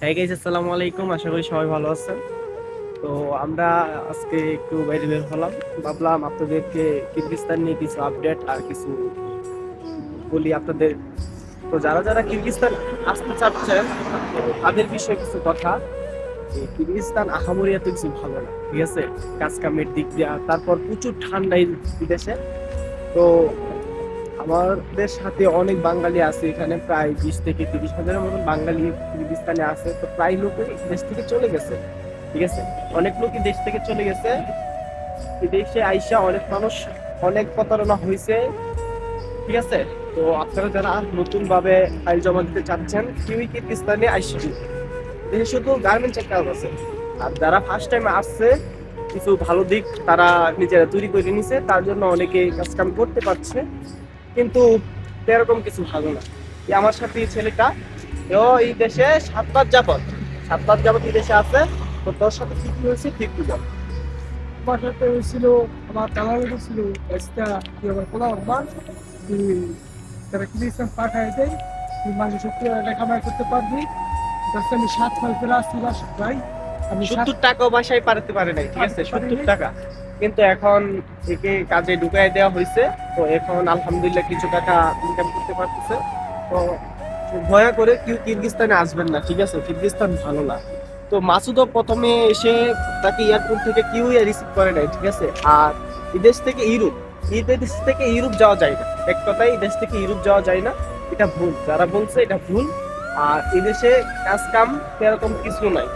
হ্যাঁ গাইজ আসসালামু আলাইকুম। আশা করি সবাই ভালো আছেন। তো আমরা আজকে একটু বাইরে বের হলাম। ভাবলাম আপনাদেরকে কিরগিস্তান নিয়ে কিছু আপডেট আর কিছু বলি আপনাদের। তো যারা যারা কিরগিস্তান আসতে চাচ্ছেন, তাদের বিষয়ে কিছু কথা। এই কিরগিস্তান আহামরি এত কিছু ভালো না, ঠিক আছে? কাজ কামের দিক দিয়ে, তারপর প্রচুর ঠান্ডা বিদেশে তো আমাদের সাথে অনেক বাঙালি আছে এখানে, প্রায় বিশ থেকে তিরিশ হাজারের মতন বাঙালি কিরগিস্তানে আছে। তো প্রায় লোকই দেশ থেকে চলে গেছে, ঠিক আছে? অনেক লোকই দেশ থেকে চলে গেছে। দেশে আইসা অনেক মানুষ, অনেক প্রতারণা হয়েছে, ঠিক আছে? তো আপনারা যারা নতুন ভাবে ফাইল জমা দিতে চাচ্ছেন, কেউই কিরগিস্তানে আইসা। দেশে শুধু গার্মেন্টস কাজ আছে। আর যারা ফার্স্ট টাইম আসছে, কিছু ভালো দিক তারা নিজেরা তৈরি করে নিছে, তার জন্য অনেকে কাজ কাম করতে পারছে। কিন্তু এরকম কিছু ভালো না। আমার সাথে এই ছেলেটা ও এই দেশে সাতবার যাবত সাতবার যাবত এই দেশে আছে তো তোর সাথে কি কি হয়েছে ঠিক কি বল? আমার সাথে হয়েছিল আমার দালাল ছিল একটা কি আবার কোলা আব্বা তুই তারা কিনেছিলাম পাঠায় দেয় তুই টাকা কামাই করতে পারবি। তার আমি সাত মাস ধরে আসছি ভাই। আমি সত্তর টাকাও বাসায় পাঠাতে পারে নাই ঠিক আছে? সত্তর টাকা। কিন্তু এখন একে কাজে ঢুকাই দেওয়া হয়েছে তো এখন আলহামদুলিল্লাহ কিছু টাকা ইনকাম করতে পারতেছে। তো দয়া করে কেউ কিরগিস্তানে আসবেন না, ঠিক আছে? কিরগিস্তান ভালো না। তো মাসুদও প্রথমে এসে তাকে এয়ারপোর্ট থেকে কেউই রিসিভ করে নাই, ঠিক আছে? আর বিদেশ থেকে ইউরোপ এই দেশ থেকে ইউরোপ যাওয়া যায় না। এক কথায় এই দেশ থেকে ইউরোপ যাওয়া যায় না। এটা ভুল। যারা বলছে এটা ভুল। আর এদেশে কাজ কাম সেরকম কিছু নাই।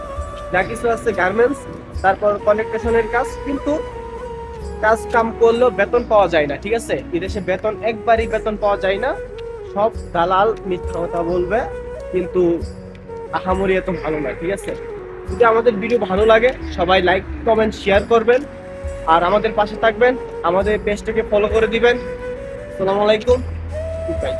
যা কিছু আছে গার্মেন্টস তারপর কনেকশনের কাজ। কিন্তু কাজ কাম করলেও বেতন পাওয়া যায় না, ঠিক আছে? বিদেশে বেতন, একবারই বেতন পাওয়া যায় না। সব দালাল মিথ্যা কথা বলবে, কিন্তু আহামরি এত ভালো না, ঠিক আছে? যদি আমাদের ভিডিও ভালো লাগে, সবাই লাইক কমেন্ট শেয়ার করবেন। আর আমাদের পাশে থাকবেন, আমাদের পেজটাকে ফলো করে দিবেন। আসসালামু আলাইকুম বাই